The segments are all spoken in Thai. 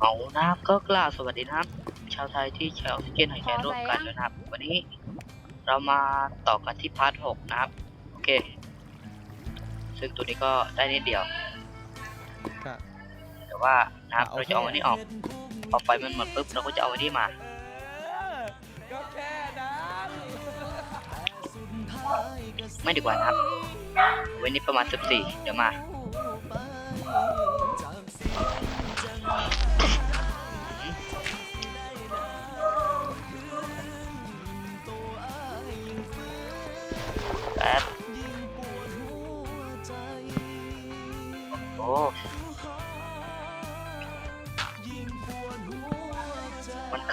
เอานะครับก็กล่าวสวัสดีนะครับ ชาวไทยที่ใช้ออกซิเจนหายใจร่วมกันด้วยนะครับ วันนี้เรามาต่อกันที่พาร์ทหกนะครับ โอเค ซึ่งตัวนี้ก็ได้นิดเดียว ก็แต่ว่านะครับอะโอเราเคจะเอาอันนี้ออกพอไฟมันหมดปุ๊บเราก็จะเอาอันนี้มาก็แค่นั้นไม่ดีกว่านะครับ เว้นนี้ประมาณ 14 เดี๋ยวมาแ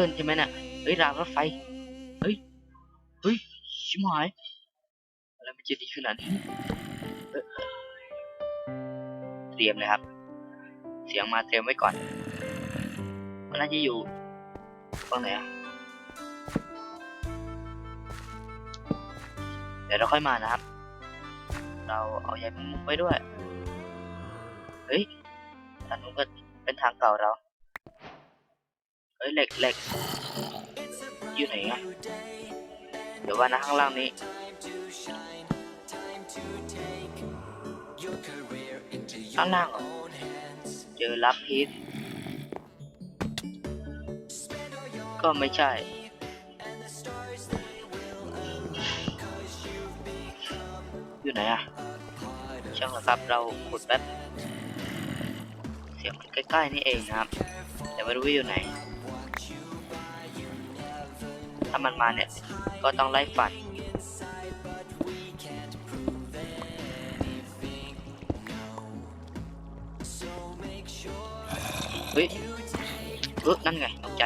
ขึ้นใช่ไหมน่ะเฮ้ยรางรถไฟเฮ้ยเฮ้ยชิบหายอะไรมันจะดีขนาดนี้เอ่อเตรียมเลยครับ เสียงมาเตรียมไว้ก่อนมันน่าจะอยู่ตรงไหนอะเดี๋ยวเราค่อยมานะครับ เราเอายายมุกไว้ด้วย เฮ้ยทางนู้นก็เป็นทางเก่าเรา เฮ้ยเหล็กเหล็กอยู่ไหนอะเดี๋ยวว่านะข้างล่างนี้ข้างล่างเหรอเจอลับพีชก็ไม่ใช่อยู่ไหนอะช่างละครับเราขุดแป๊บเสียงมันใกล้ๆนี่เองนะครับแต่ไม่รู้ว่าอยู่ไหน ถ้ามันมาเนี่ย ก็ต้องไล่ฟันเฮ้ยเออนั่นไงตกใจ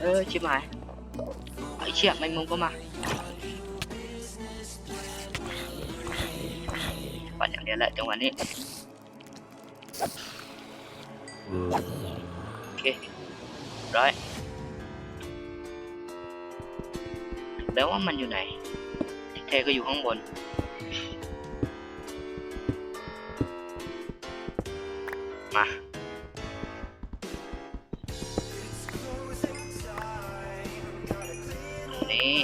เออชิบหายไอ้เชี่ยแมงมุมก็มาปันอย่างเดียวแหละจังหวะนี้โอเค แล้วว่ามันอยู่ไหนเทก็อยู่ข้างบน มานี่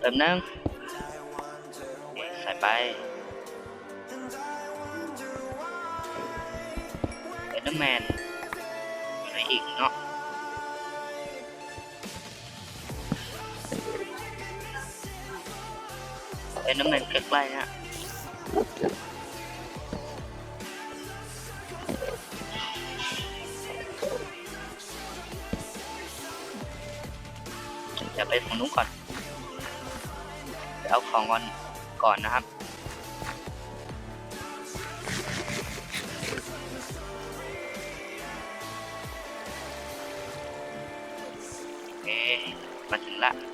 เติมนึง นเดอร์แมนใกล้ๆนะจะไปฝั่งนู้นก่อนเดี๋ยวเอาของก่อนก่อนนะครับโอเคมาถึงละ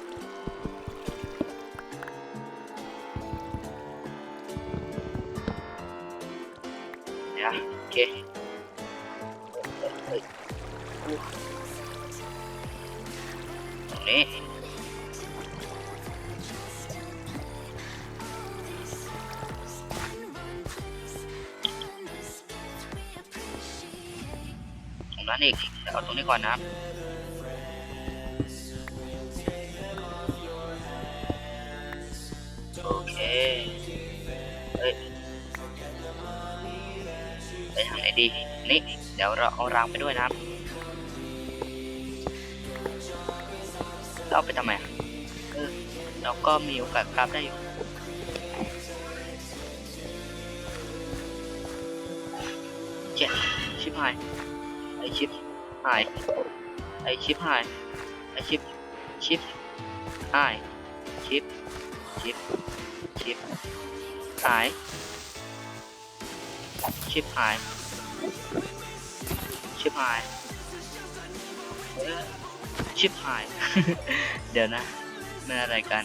รงนั้นอีกเดี๋ยวเอาตรงนี้ก่อนนะครับโอเคเฮ้ยไปทางไหนดีนี่เดี๋ยวเราเอารางไปด้วยนะครับเราเอาไปทำไมเออเราก็มีโอกาสกราฟได้อยู่เจ็ดชิบหาย ไอชิปหาย ไอชิปหาย ไอชิป ชิปหาย ชิป ชิป ชิปหาย ชิปหาย ชิปหายเอ้อชิปหาย เดี๋ยวนะมันอะไรกัน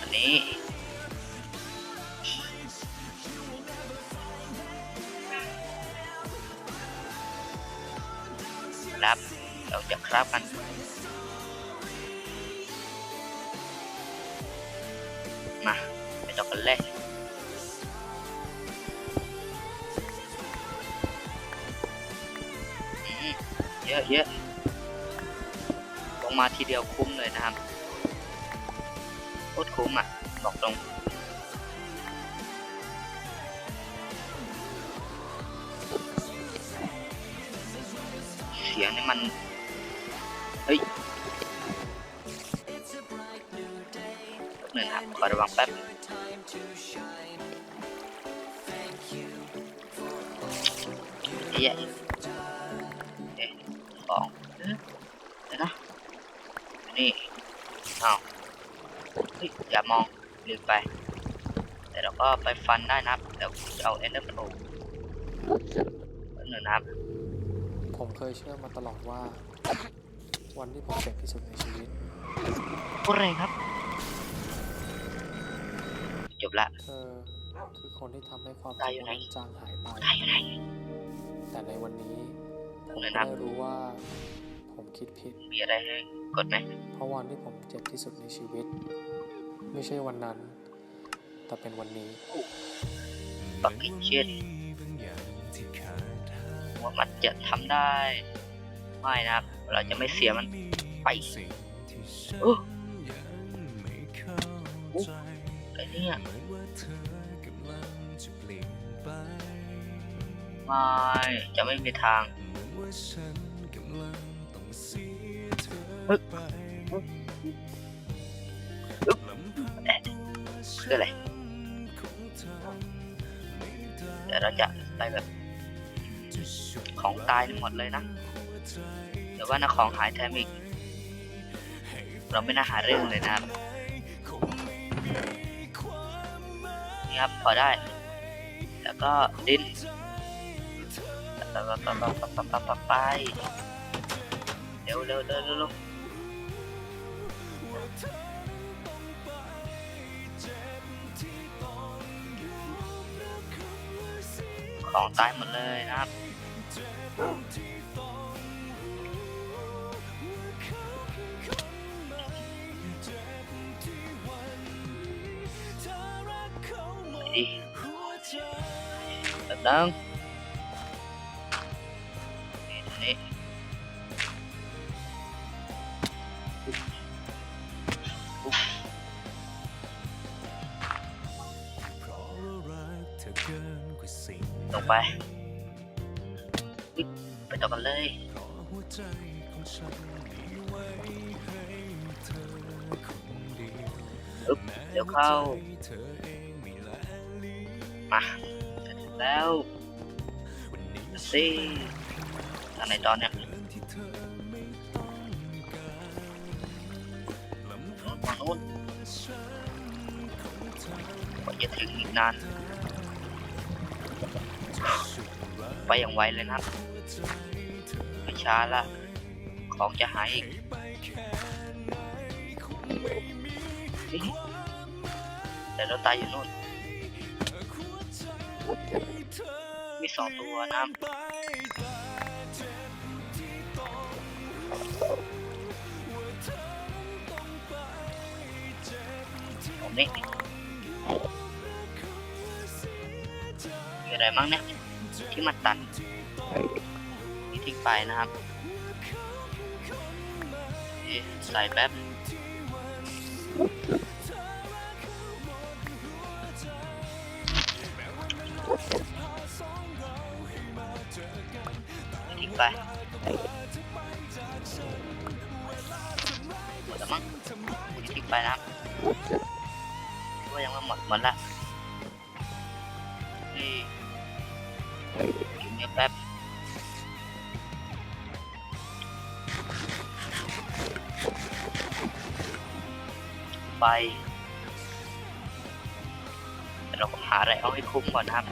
อันนี้ เราจะคราบกันมาไปต่อกันเลยเยอะเยอะลงมาทีเดียวคุ้มเลยนะครับโคตรคุ้มอะ บอกตรงเสียงนี่มัน เฮ้ยแป๊บหนึ่งนะครับขอระวังแป๊บเฮ้ยสองเดี๋ยวนะนี่เอาเฮ้ยอย่ามองลืมไป แต่เราก็ไปฟันได้นะเดี๋ยวเอาเอ็นเดอร์โปรแป๊บหนึ่งนะครับผมเคยเชื่อมาตลอดว่า วันที่ผมเจ็บที่สุดในชีวิตพูดอะไรครับ จบละ เธอคือคนที่ทำให้ความตายอยู่ไหน จางหายไป ตายอยู่ไหน แต่ในวันนี้ผมไหนก็นะได้รู้ว่า ผมคิดผิด มีอะไรให้กดไหมเพราะวันที่ผมเจ็บที่สุดในชีวิต ไม่ใช่วันนั้น แต่เป็นวันนี้ ปักกิ่งเช่นว่ามันจะทำได้ ไม่นะครับ เราจะไม่เสียมันไปโอ้โอ้ไอ้เนี่ยไม่จะไม่มีทางฮึบฮึบฮึบแอะคืออะไรเดี๋ยวเราจะไปแบบของตายทั้งหมดเลยนะ แต่ว่านักของหายแทมอีก เราไม่น่าหาเรื่องเลยนะนี่ครับพอได้ แล้วก็ดิ้นไปไปเร็วเร็วเร็วเร็วของตายหมดเลยนะครับ kadang ini lồng bài phải tập bằng lê เดี๋ยวเข้ามา แล้วสิทางไหนตอนเนี่ยฝั่งนู้นจะถึงอีกนาน ไปอย่างไวเลยนะ ไม่ช้าละ ของจะหายอีกแต่เราตายอยู่นู่น มีสองตัวนะครับตรงนี้มีอะไรมั้งเนี่ยที่มันตันนี่ทิ้งไปนะครับเอ๊ะใส่แป๊บ ไปหมดแล้วมั้งทิ้งไปนะว่ายังไม่หมดหมดละนี่กินเนื้อแป๊บไปแต่เราก็หาอะไรเอาให้คุ้มก่อนนะครับ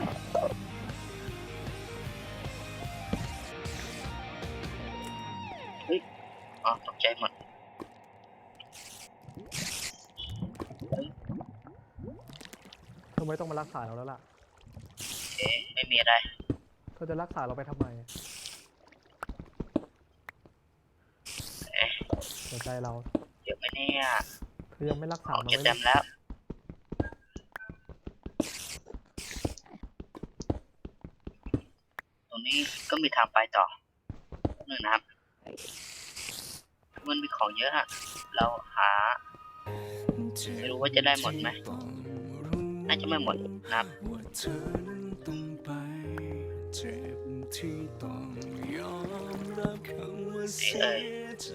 ต้องมารักษาเราแล้วล่ะเอ๊ะไม่มีอะไร เธอจะรักษาเราไปทำไมหัวใจเรา เดี๋ยวไหมเนี่ยคือยังไม่รักษาของมันจะไว้เต็มแล้วตรงนี้ก็มีทางไปต่อหนึ่งนะครับ มันมีของเยอะอะเราหา ไม่รู้ว่าจะได้หมดไหม น่าจะไม่หมดนะครับว่าเอ้ยอมรับคำว่าเสียใจ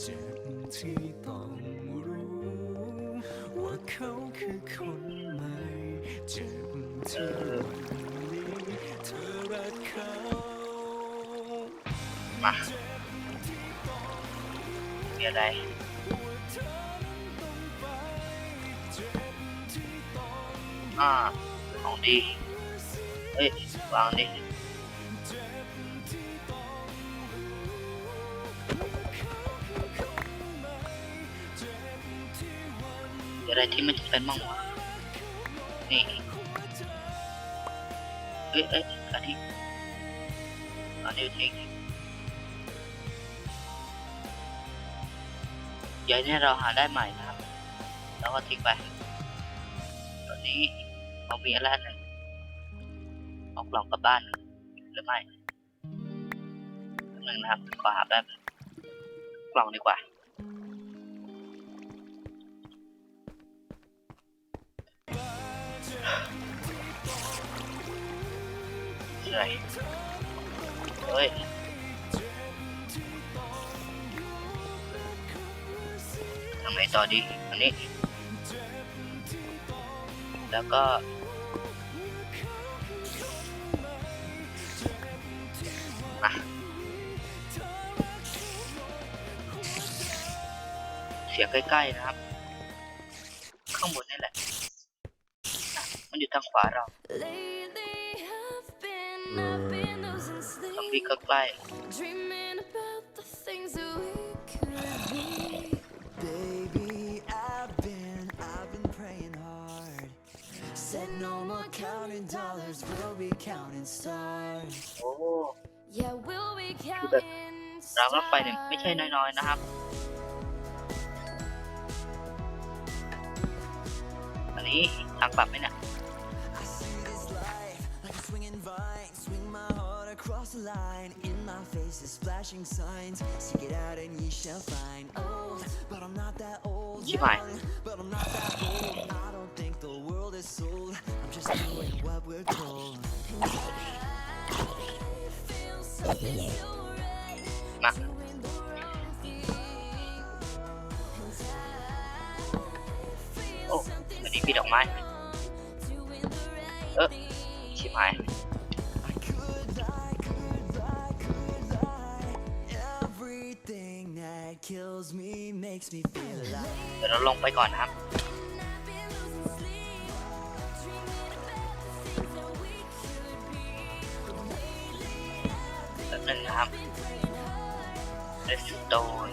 เจ็บที่ต้องรู้ว่าเขาคือคนใหม่เจ็บที่วันนี้เธอรักเขามามีอะไร อ่าของดี เฮ้ยวางดิอะไรที่มันจะเป็นบ้างวะนี่เอ้ยเอ้ยอันนี้อันนี้ทิ้งเดี๋ยวนี้เราหาได้ใหม่นะครับ แล้วก็ทิ้งไปตอนนี้ เรามีอะไรหนึ่งออกลองกลับบ้านหรือไม่แป๊บนึงนะครับขอหาแป๊บกล่องดีกว่าเหนื่อยเฮ้ยทำไงต่อดีอันนี้ แล้วก็ เสียงใกล้ๆนะครับ ข้างบนนี่แหละอะมันอยู่ทางขวาเรา Lately I've been, I've been losing ซอม sleep, บี้ก็ใกล้ dreaming about the things that we could be. Baby, I've been, I've been praying hard. Said no more counting dollars, we'll be counting stars. โอ้ Yeah, we'll be คือแบบ counting รางรถไฟเนี่ยไม่ใช่ stars. น้อยๆนะครับ อันนี้ทางกลับไหมเนี่ย I see this life like a swinging vine. Swing my heart across the line. In my face is flashing signs. Seek it out and ye shall find. Old, but I'm not that old. Chị Hoài. Young, but I'm not that old. I don't think the world is sold. I'm just doing what we're told. Feel something so right, มา มีดอกไม้ doing the right เออ thing. ชิบหาย I could lie, could lie, could lie. Everything that kills me makes me feel alive. เดี๋ยวเราลงไปก่อนนะครับ I've been losing sleep, dreaming about the things that we could be. Lately, I've แป๊บนึงนะครับ been praying hard, เรสโตน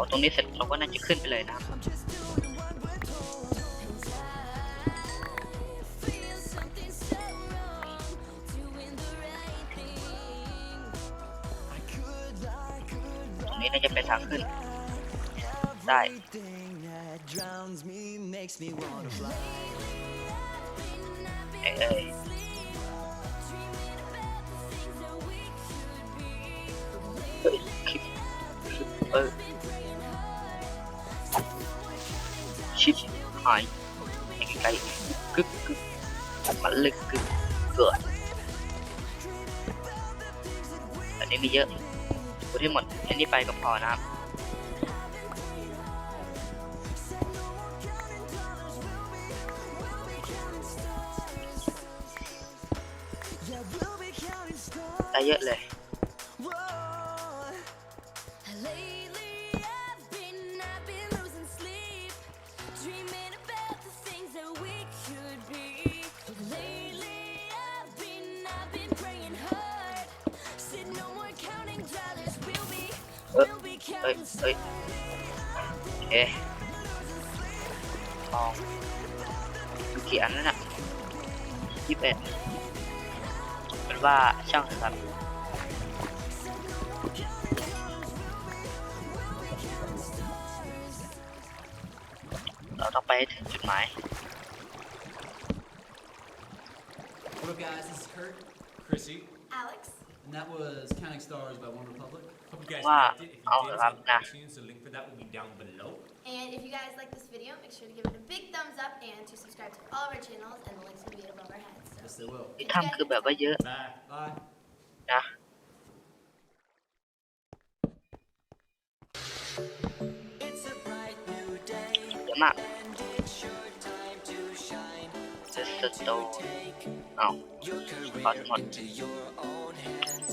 อตรงนี้เสร็จเราก็น่าจะขึ้นไปเลยนะครับตรงนี้น่าจะไปทางขึ้น ได้เอ้ยเออ หายไกลๆกึกกึกมันลึกกึกเกิดอันนี้มีเยอะกูที่หมดอันนี้ไปก็พอนะครับได้เยอะเลย อ้ยเอ้ยโอเคทองมีกี่อันแล้วน่ะยี่สิบเอ็ดเป็นว่าช่างเถอะครับเราต้องไปให้ถึงจุดหมาย What up, guys? This is Kurt. Chrissy. Alex? And that was Counting Stars by One Republic. Hope you guys Wow. liked it. If you I'll did, have it's on that. iTunes. The link for that will be down below. And if you guys like this video, make sure to give it a big thumbs up and to subscribe to all of our channels, and the links will be above our heads. So, Yes, they will. ที่ทำคือแบบว่าเยอะ Bye. Bye. นะ It's a bright new day เยอะมาก and it's your time to shine. เซสโตเอ้า Your Bye, career Mark. into your own hands.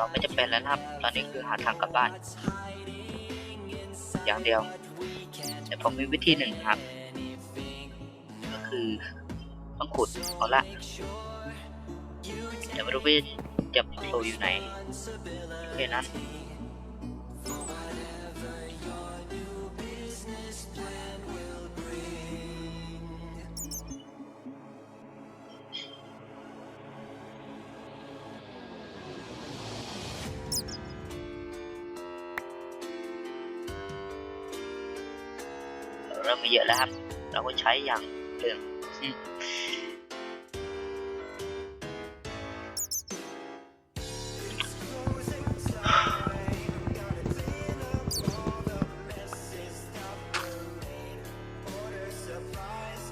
เราไม่จะเป็นแล้วนะครับ ตอนนี้คือหาทางกลับบ้าน อย่างเดียว แต่ผมมีวิธีหนึ่งครับ ก็คือต้องขุดเอาละแต่ไม่รู้ว่าจะโผล่อยู่ไหนแค่นั้น เยอะแล้วครับ เราก็ใช้อย่างเดิมอืม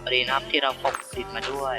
พอดีนะครับที่เราพกติดมาด้วย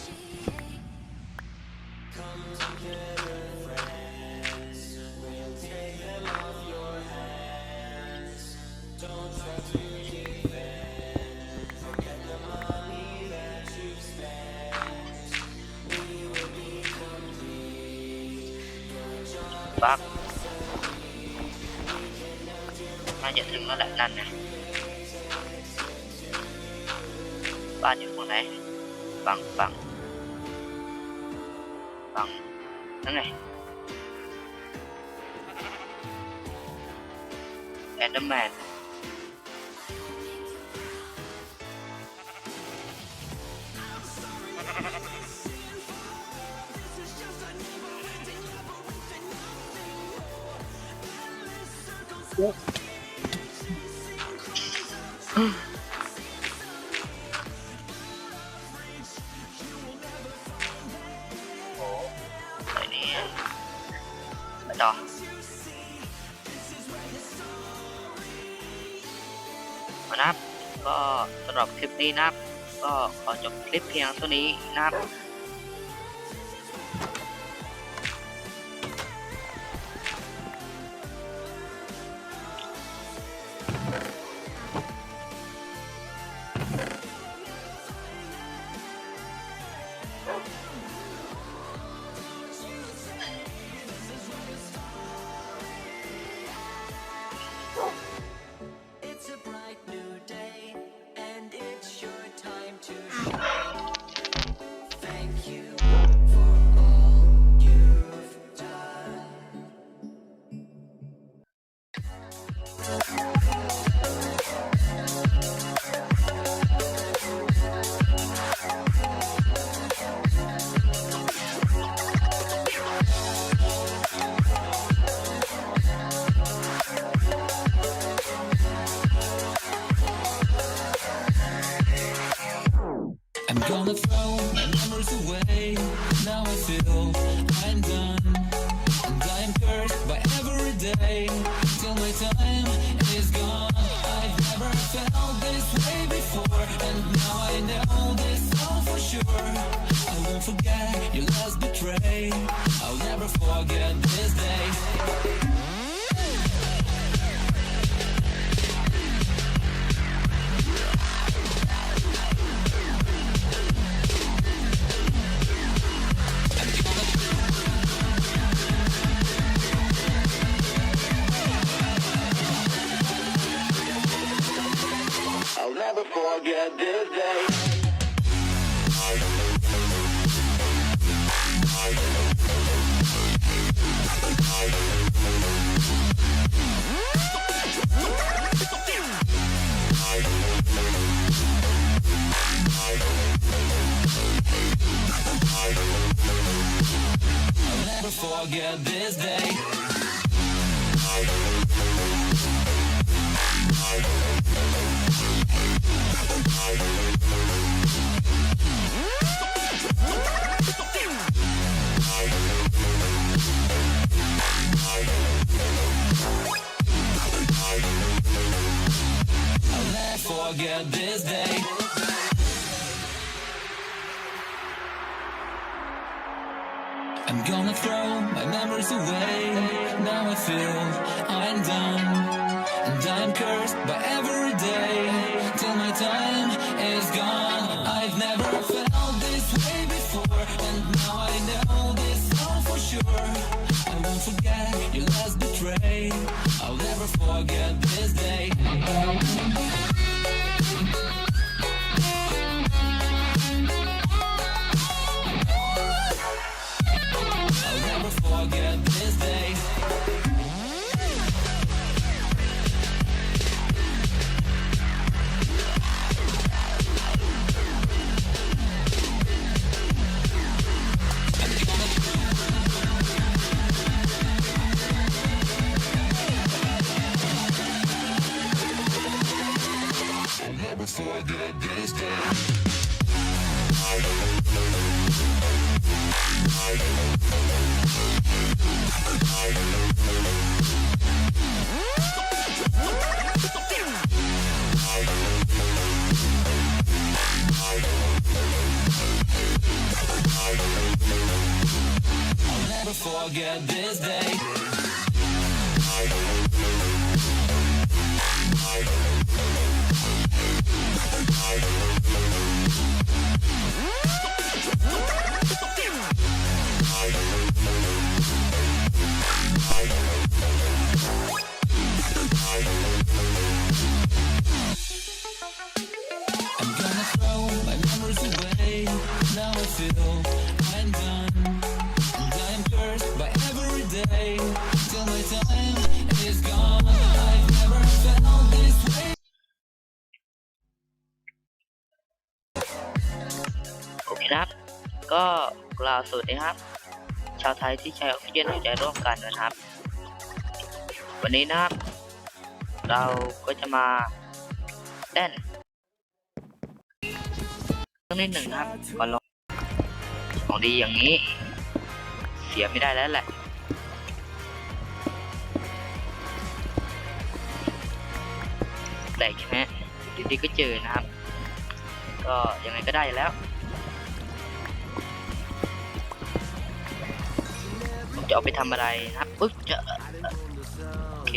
ฟักน่าจะถึงแล้วแหละนั่นนะบ้านอยู่ตรงไหนฟังฟังฟังนั่นไงแอนเดอนโอ้ไอ้นี่ไปต่อมานะครับ ก็สำหรับคลิปนี้นะครับ ก็ขอจบคลิปเพียงเท่านี้นะครับ forget this day. I'm gonna throw my memories away. Now I feel never I'll never forget this day. I'm gonna throw my feel I'm done. And I'm cursed by every day. Till my time is gone. I've never felt this way. โอเคครับ ก็กล่าวสวัสดีครับ ชาวไทยที่ใช้ออกซิเจนหายใจร่วมกันนะครับ วันนี้นะครับ เราก็จะมาเต้นเรื่องนิดหนึ่งนะครับก่อนลองของ ดีอย่างนี้ เสียไม่ได้แล้วแหละแปลกใช่ไหมดีๆก็เจอนะครับ ก็ยังไงก็ได้แล้วผมจะเอาไปทำอะไรนะครับปึ๊บจะโอเค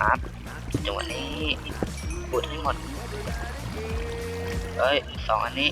ครับจังหวะนี้พูดให้หมดเอ้ยสองอันนี้